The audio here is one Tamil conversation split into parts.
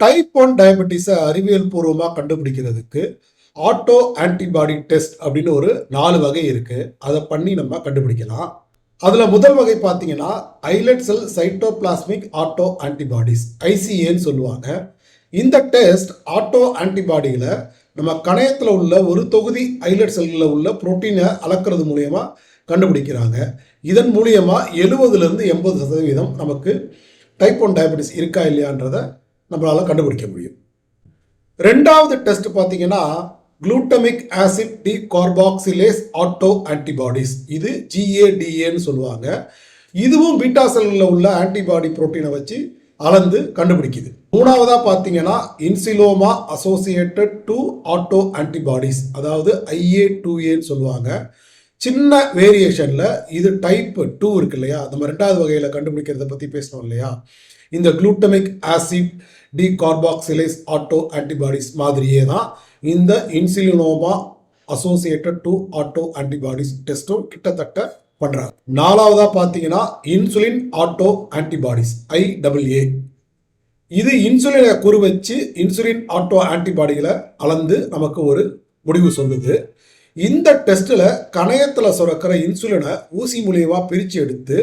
டைப் ஒன் டயபெட்டிஸை அறிவியல் பூர்வமாக கண்டுபிடிக்கிறதுக்கு ஆட்டோ ஆன்டிபாடி டெஸ்ட் அப்படின்னு ஒரு நாலு வகை இருக்குது அதை பண்ணி நம்ம கண்டுபிடிக்கலாம். அதில் முதல் வகை பார்த்தீங்கன்னா islet cell cytoplasmic auto antibodies ஐசிஏன்னு சொல்லுவாங்க. இந்த டெஸ்ட் ஆட்டோ ஆன்டிபாடிகளை நம்ம கணையத்தில் உள்ள ஒரு தொகுதி ஐலட் செல்களில் உள்ள புரோட்டீனை அளக்கிறது மூலயமா கண்டுபிடிக்கிறாங்க. இதன் மூலியமாக எழுபதுலேருந்து எண்பது சதவீதம் நமக்கு டைப் ஒன் டயபெட்டிஸ் இருக்கா இல்லையான்றதை நம்மளால் கண்டுபிடிக்க முடியும். ரெண்டாவது டெஸ்ட் பார்த்தீங்கன்னா glutamic acid decarboxylase auto antibodies. இது ஜிஏடிஏன்னு சொல்லுவாங்க. இதுவும் பீட்டா செல்லில் உள்ள ஆன்டிபாடி புரோட்டீனை வச்சு அளந்து கண்டுபிடிக்குது. மூணாவதாக பார்த்தீங்கன்னா insulinoma associated to auto antibodies. அதாவது ஐஏ டூ ஏன்னு சொல்லுவாங்க. சின்ன வேரியேஷனில் இது டைப் டூ இருக்கு இல்லையா? நம்ம ரெண்டாவது வகையில் கண்டுபிடிக்கிறத பற்றி பேசணும் இல்லையா? இந்த glutamic acid decarboxylase auto antibodies மாதிரியே தான் இந்த insulinoma associated to auto antibodies டெஸ்ட்டும் கிட்டத்தட்ட பண்ணுறாங்க நாலாவதாக பார்த்தீங்கன்னா இன்சுலின் ஆட்டோ ஆன்டிபாடிஸ் ஐடபிள்யூஏ இது இன்சுலினை குறி வச்சு இன்சுலின் ஆட்டோ ஆன்டிபாடிகளை அளந்து நமக்கு ஒரு முடிவு சொல்லுது. இந்த டெஸ்ட்டில் கணையத்தில் சுரக்கிற இன்சுலினை ஊசி மூலியமாக பிரித்து எடுத்து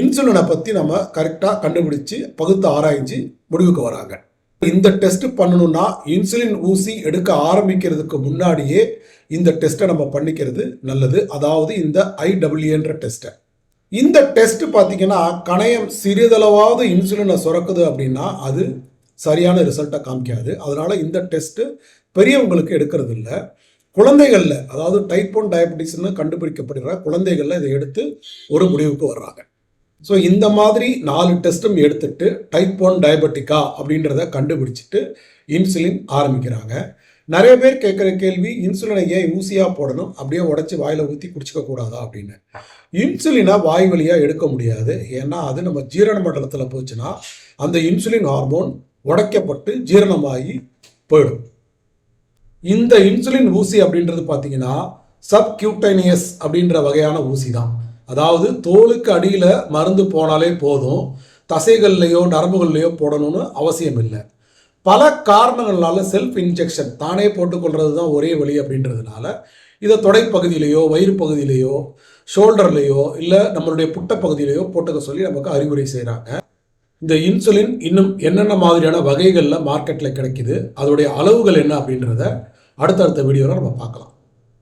இன்சுலினை பற்றி நம்ம கரெக்டாக கண்டுபிடிச்சு பகுத்து ஆராய்ஞ்சு முடிவுக்கு வராங்க. இந்த டெஸ்ட் பண்ணணும்னா இன்சுலின் ஊசி எடுக்க ஆரம்பிக்கிறதுக்கு முன்னாடியே இந்த டெஸ்ட்டை நம்ம பண்ணிக்கிறது நல்லது. அதாவது இந்த ஐடபிள்யூன்ற டெஸ்ட்டை இந்த டெஸ்ட் பார்த்தீங்கன்னா கணையம் சிறிதளவாவது இன்சுலினை சுரக்குது அப்படின்னா அது சரியான ரிசல்ட்டை காமிக்காது. அதனால் இந்த டெஸ்ட்டு பெரியவங்களுக்கு எடுக்கிறது இல்லை குழந்தைகளில் அதாவது டைப் ஒன் டயபெட்டிஸ்னு கண்டுபிடிக்கப்படுகிற குழந்தைகளில் இதை எடுத்து ஒரு முடிவுக்கு வர்றாங்க. ஸோ இந்த மாதிரி நாலு டெஸ்ட்டும் எடுத்துட்டு டைப் ஒன் டயபெட்டிக்கா அப்படின்றத கண்டுபிடிச்சிட்டு இன்சுலின் ஆரம்பிக்கிறாங்க. நிறைய பேர் கேட்குற கேள்வி இன்சுலினை ஏன் ஊசியாக போடணும்? அப்படியே உடச்சி வாயில் ஊற்றி குடிச்சிக்க கூடாதா அப்படின்னு. இன்சுலினை வாய் வழியாக எடுக்க முடியாது. ஏன்னா அது நம்ம ஜீரண மண்டலத்தில் போச்சுன்னா அந்த இன்சுலின் ஹார்மோன் உடைக்கப்பட்டு ஜீரணமாகி போயிடும். இந்த இன்சுலின் ஊசி அப்படின்றது பார்த்தீங்கன்னா சப்கியூட்டைனியஸ் அப்படின்ற வகையான ஊசி தான் அதாவது தோலுக்கு அடியில் மருந்து போனாலே போதும். தசைகள்லையோ நரம்புகள்லையோ போடணும்னு அவசியம் இல்லை. பல காரணங்களால செல்ஃப் இன்ஜெக்ஷன் தானே போட்டுக்கொள்றது தான் ஒரே வழி அப்படின்றதுனால இதை தொடைப்பகுதியிலையோ வயிறு பகுதியிலையோ ஷோல்டர்லேயோ இல்லை நம்மளுடைய புட்ட பகுதியிலையோ போட்டுக்க சொல்லி நமக்கு அறிவுரை செய்கிறாங்க இந்த இன்சுலின் இன்னும் என்னென்ன மாதிரியான வகைகளில் மார்க்கெட்டில் கிடைக்குது அதோடைய அளவுகள் என்ன அப்படின்றத அடுத்தடுத்த வீடியோவில் நம்ம பார்க்கலாம்.